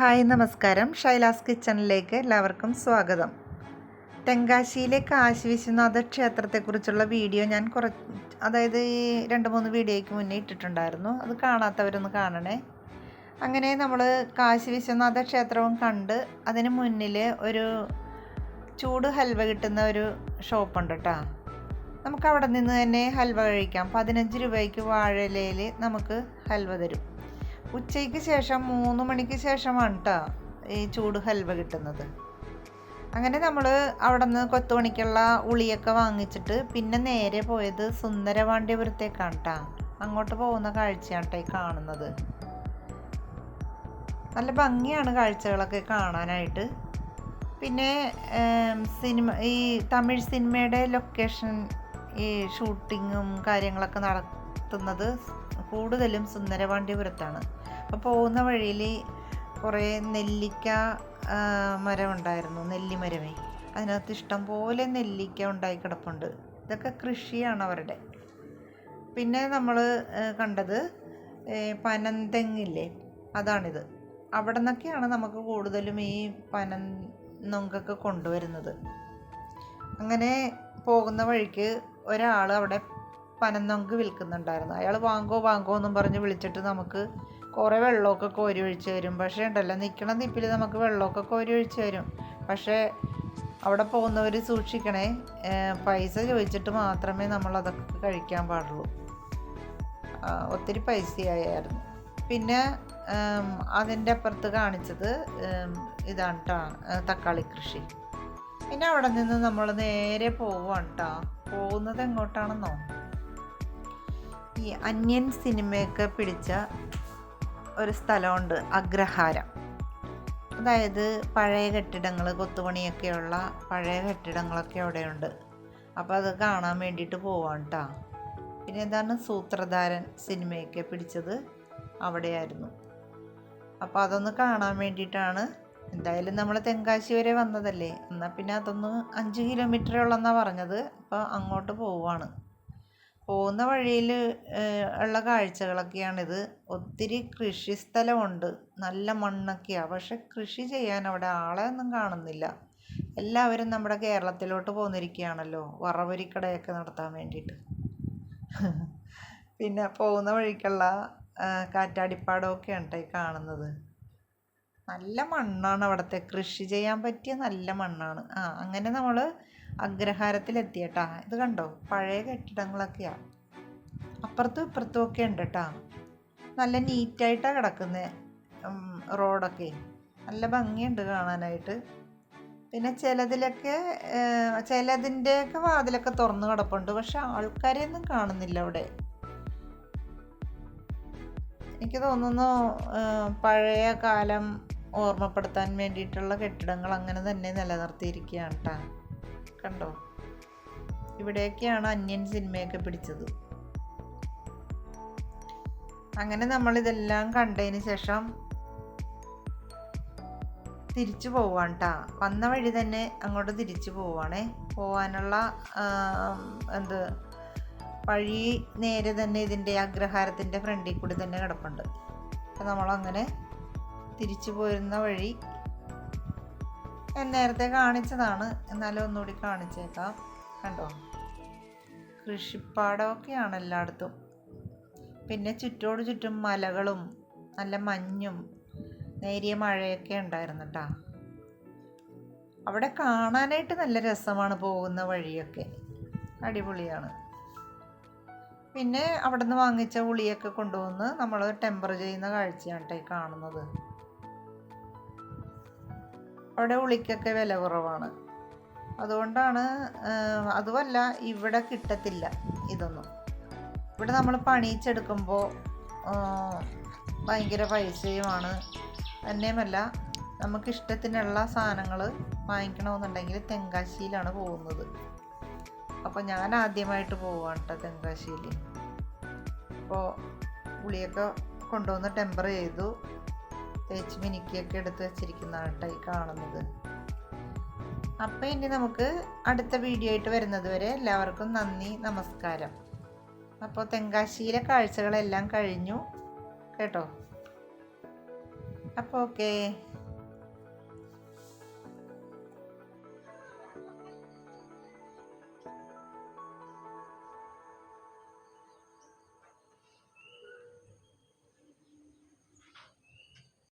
Hi നമസ്കാരം. ഷൈലാസ് കിച്ചണിലേക്ക് എല്ലാവർക്കും സ്വാഗതം. തെങ്കാശിയിലെ കാശി വിശ്വനാഥ ക്ഷേത്രത്തെക്കുറിച്ചുള്ള വീഡിയോ ഞാൻ കുറച്ച് അതായത് ഈ രണ്ട് മൂന്ന് വീഡിയോയ്ക്ക് മുന്നേ ഇട്ടിട്ടുണ്ടായിരുന്നു. അത് കാണാത്തവരൊന്ന് കാണണേ. അങ്ങനെ നമ്മൾ കാശി വിശ്വനാഥ ക്ഷേത്രവും കണ്ട് അതിന് മുന്നിൽ ഒരു ചൂട് ഹൽവ കിട്ടുന്ന ഒരു ഷോപ്പുണ്ട് കേട്ടോ നമുക്ക് അവിടെ നിന്ന് തന്നെ ഹൽവ കഴിക്കാം. പതിനഞ്ച് രൂപയ്ക്ക് വാഴയിലയിൽ നമുക്ക് ഹൽവ തരും. ഉച്ചയ്ക്ക് ശേഷം മൂന്ന് മണിക്ക് ശേഷമാണ് കേട്ടോ ഈ ചൂട് ഹൽവ കിട്ടുന്നത്. അങ്ങനെ നമ്മൾ അവിടെ നിന്ന് കൊത്തുമണിക്കുള്ള ഉളിയൊക്കെ വാങ്ങിച്ചിട്ട് പിന്നെ നേരെ പോയത് സുന്ദരവാണ്ടിപുരത്തേക്കാണ് കേട്ടോ അങ്ങോട്ട് പോകുന്ന കാഴ്ചയാണ് ഈ കാണുന്നത്. നല്ല ഭംഗിയാണ് കാഴ്ചകളൊക്കെ കാണാനായിട്ട്. പിന്നെ സിനിമ ഈ തമിഴ് സിനിമയുടെ ലൊക്കേഷൻ ഈ ഷൂട്ടിങ്ങും കാര്യങ്ങളൊക്കെ നടത്തുന്നത് കൂടുതലും സുന്ദരപാണ്ഡ്യപുരത്താണ് അപ്പോൾ പോകുന്ന വഴിയിൽ കുറേ നെല്ലിക്ക മരം ഉണ്ടായിരുന്നു നെല്ലിമരമേ. അതിനകത്ത് ഇഷ്ടം പോലെ നെല്ലിക്ക ഉണ്ടായി കിടപ്പുണ്ട്. ഇതൊക്കെ കൃഷിയാണ് അവരുടെ. പിന്നെ നമ്മൾ കണ്ടത് പനന്തെങ്ങില്ലേ അതാണിത്. അവിടെ നിന്നൊക്കെയാണ് നമുക്ക് കൂടുതലും ഈ പനൻ നൊങ്കൊക്കെ കൊണ്ടുവരുന്നത്. അങ്ങനെ പോകുന്ന വഴിക്ക് ഒരാൾ അവിടെ പനന്നൊങ്ക് വിൽക്കുന്നുണ്ടായിരുന്നു. അയാൾ വാങ്ങോ വാങ്ങോ എന്നും പറഞ്ഞ് വിളിച്ചിട്ട് നമുക്ക് കുറേ വെള്ളമൊക്കെ കോരി ഒഴിച്ച് തരും. പക്ഷേ ഉണ്ടല്ലോ നിൽക്കണ നിപ്പിൽ നമുക്ക് വെള്ളമൊക്കെ കോരി ഒഴിച്ച് തരും. പക്ഷേ അവിടെ പോകുന്നവർ സൂക്ഷിക്കണേ. പൈസ ചോദിച്ചിട്ട് മാത്രമേ നമ്മൾ അതൊക്കെ കഴിക്കാൻ പാടുള്ളൂ. ഒത്തിരി പൈസയായിരുന്നു പിന്നെ അതിന്റെ അപ്പുറത്ത് കാണിച്ചത് ഇതാണ് കേട്ടോ തക്കാളി കൃഷി. പിന്നെ അവിടെ നിന്ന് നമ്മൾ നേരെ പോവാണ് കേട്ടോ പോകുന്നത് എങ്ങോട്ടാണെന്നോ? ഈ അന്യൻ സിനിമയൊക്കെ പിടിച്ച ഒരു സ്ഥലമുണ്ട് അഗ്രഹാരം. അതായത് പഴയ കെട്ടിടങ്ങൾ കൊത്തുപണിയൊക്കെയുള്ള പഴയ കെട്ടിടങ്ങളൊക്കെ അവിടെയുണ്ട്. അപ്പോൾ അത് കാണാൻ വേണ്ടിയിട്ട് പോവാണ് കേട്ടോ പിന്നെ എന്താണ് സൂത്രധാരൻ സിനിമയൊക്കെ പിടിച്ചത് അവിടെയായിരുന്നു. അപ്പോൾ അതൊന്ന് കാണാൻ വേണ്ടിയിട്ടാണ് എന്തായാലും നമ്മൾ തെങ്കാശി വരെ വന്നതല്ലേ. എന്നാൽ പിന്നെ അതൊന്ന് അഞ്ച് കിലോമീറ്ററേ ഉള്ളെന്നാണ് പറഞ്ഞത്. അപ്പോൾ അങ്ങോട്ട് പോവാണ്. പോകുന്ന വഴിയിൽ ഉള്ള കാഴ്ചകളൊക്കെയാണിത്. ഒത്തിരി കൃഷി സ്ഥലമുണ്ട്. നല്ല മണ്ണൊക്കെയാണ് പക്ഷെ കൃഷി ചെയ്യാൻ അവിടെ ആളെ ഒന്നും കാണുന്നില്ല. എല്ലാവരും നമ്മുടെ കേരളത്തിലോട്ട് പോന്നിരിക്കുകയാണല്ലോ വറവരിക്കടയൊക്കെ നടത്താൻ വേണ്ടിയിട്ട്. പിന്നെ പോകുന്ന വഴിക്കുള്ള കാറ്റാടിപ്പാടമൊക്കെയാണ് കേട്ടോ ഈ കാണുന്നത്. നല്ല മണ്ണാണ് അവിടുത്തെ. കൃഷി ചെയ്യാൻ പറ്റിയ നല്ല മണ്ണാണ്. ആ അങ്ങനെ നമ്മൾ അഗ്രഹാരത്തിലെത്തിയട്ടാ. ഇത് കണ്ടോ? പഴയ കെട്ടിടങ്ങളൊക്കെയാണ് അപ്പുറത്തും ഇപ്പുറത്തും ഒക്കെ ഉണ്ട് കേട്ടാ നല്ല നീറ്റായിട്ടാണ് കിടക്കുന്നത് റോഡൊക്കെ. നല്ല ഭംഗിയുണ്ട് കാണാനായിട്ട്. പിന്നെ ചിലതിലൊക്കെ ചിലതിന്റെയൊക്കെ വാതിലൊക്കെ തുറന്നു കിടപ്പുണ്ട്. പക്ഷെ ആൾക്കാരെയൊന്നും കാണുന്നില്ല അവിടെ. എനിക്ക് തോന്നുന്നു പഴയ കാലം ഓർമ്മപ്പെടുത്താൻ വേണ്ടിയിട്ടുള്ള കെട്ടിടങ്ങൾ അങ്ങനെ തന്നെ നിലനിർത്തിയിരിക്കുകയാണ് കേട്ടോ കണ്ടോ? ഇവിടെയൊക്കെയാണ് അന്യൻ സിനിമയൊക്കെ പിടിച്ചത്. അങ്ങനെ നമ്മൾ ഇതെല്ലാം കണ്ടതിന് ശേഷം തിരിച്ചു പോവാണ് കേട്ടാ വന്ന വഴി തന്നെ അങ്ങോട്ട് തിരിച്ചു പോവാണേ. പോവാനുള്ള എന്ത് വഴി നേരെ തന്നെ ഇതിന്റെ അഗ്രഹാരത്തിന്റെ ഫ്രണ്ടിൽ കൂടി തന്നെ കിടപ്പുണ്ട്. അപ്പം നമ്മളങ്ങനെ തിരിച്ചു പോരുന്ന വഴി ഞാൻ നേരത്തെ കാണിച്ചതാണ്. എന്നാലും ഒന്നുകൂടി കാണിച്ചേക്കാം. കണ്ടോ? കൃഷിപ്പാടമൊക്കെയാണ് എല്ലായിടത്തും. പിന്നെ ചുറ്റോട് ചുറ്റും മലകളും നല്ല മഞ്ഞും നേരിയ മഴയൊക്കെ ഉണ്ടായിരുന്നു കേട്ടോ അവിടെ കാണാനായിട്ട് നല്ല രസമാണ് പോകുന്ന വഴിയൊക്കെ. അടിപൊളിയാണ്. പിന്നെ അവിടെ നിന്ന് വാങ്ങിച്ച ഉളിയൊക്കെ കൊണ്ടുവന്ന് നമ്മൾ ടെമ്പർ ചെയ്യുന്ന കാഴ്ചയാണ് കേട്ടോ കാണുന്നത്. അവിടെ ഉളിക്കൊക്കെ വില കുറവാണ്. അതുകൊണ്ടാണ് അതുമല്ല ഇവിടെ കിട്ടത്തില്ല ഇതൊന്നും. ഇവിടെ നമ്മൾ പണിയിച്ചെടുക്കുമ്പോൾ ഭയങ്കര പൈസയുമാണ്. തന്നെയുമല്ല നമുക്കിഷ്ടത്തിനുള്ള സാധനങ്ങൾ വാങ്ങിക്കണമെന്നുണ്ടെങ്കിൽ തെങ്കാശിയിലാണ് പോകുന്നത്. അപ്പോൾ ഞാൻ ആദ്യമായിട്ട് പോവാണ് കേട്ടോ തെങ്കാശിയിൽ അപ്പോൾ ഉളിയൊക്കെ കൊണ്ടുവന്ന് ടെമ്പർ ചെയ്തു. തേച്ച് മിനുക്കിയൊക്കെ എടുത്ത് വെച്ചിരിക്കുന്നതാണ് കേട്ടോ ഈ കാണുന്നത്. അപ്പോൾ ഇനി നമുക്ക് അടുത്ത വീഡിയോ ആയിട്ട് വരുന്നത് വരെ എല്ലാവർക്കും നന്ദി നമസ്കാരം. അപ്പോൾ തെങ്കാശിയിലെ കാഴ്ചകളെല്ലാം കഴിഞ്ഞു. കേട്ടോ? അപ്പോൾ ഓക്കേ.